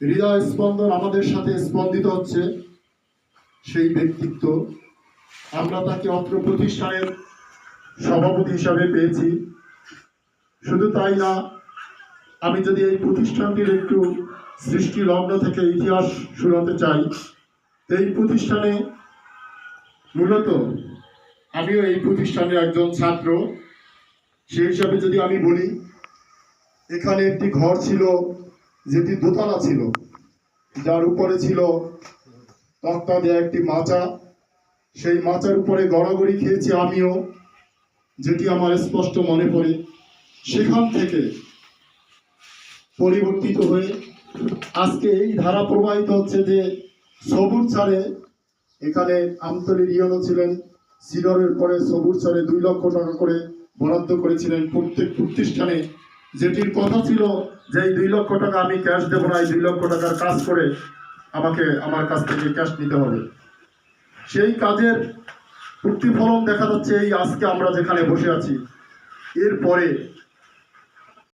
হৃদয় স্পন্দন আমাদের সাথে স্পন্দিত হচ্ছে সেই ব্যক্তিত্ব। আমরা তাকে অত্র প্রতিষ্ঠানের সভাপতি হিসাবে পেয়েছি। শুধু তাই না, আমি যদি এই প্রতিষ্ঠানটির একটু সৃষ্টি লগ্ন থেকে ইতিহাস শুনাতে চাই এই প্রতিষ্ঠানে মূলত আমিও এই প্রতিষ্ঠানের একজন ছাত্র। সেই হিসাবে যদি আমি বলি, এখানে একটি ঘর ছিল যেটি দোতলা ছিল, যার উপরে ছিল তক্তা দেওয়া একটি মাচা। সেই মাচার উপরে গড়াগড়ি খেয়েছি আমিও, যেটি আমার স্পষ্ট মনে পড়ে। সেখান থেকে পরিবর্তিত হয়ে আজকে এই ধারা প্রবাহিত হচ্ছে যে সবুজ ছাড়ে এখানে আমতলির ইয়নো ছিলেন সিডরের পরে সবুজ ছাড়ে দুই লক্ষ টাকা করে বরাদ্দ করেছিলেন প্রত্যেক প্রতিষ্ঠানে। যেটির কথা ছিল যে এই দুই লক্ষ টাকা আমি ক্যাশ দেবো না, এই দুই লক্ষ টাকার কাজ করে আমাকে আমার কাছ থেকে ক্যাশ নিতে হবে। সেই কাজের প্রতিফলন দেখা যাচ্ছে এই আজকে আমরা যেখানে বসে আছি। এরপরে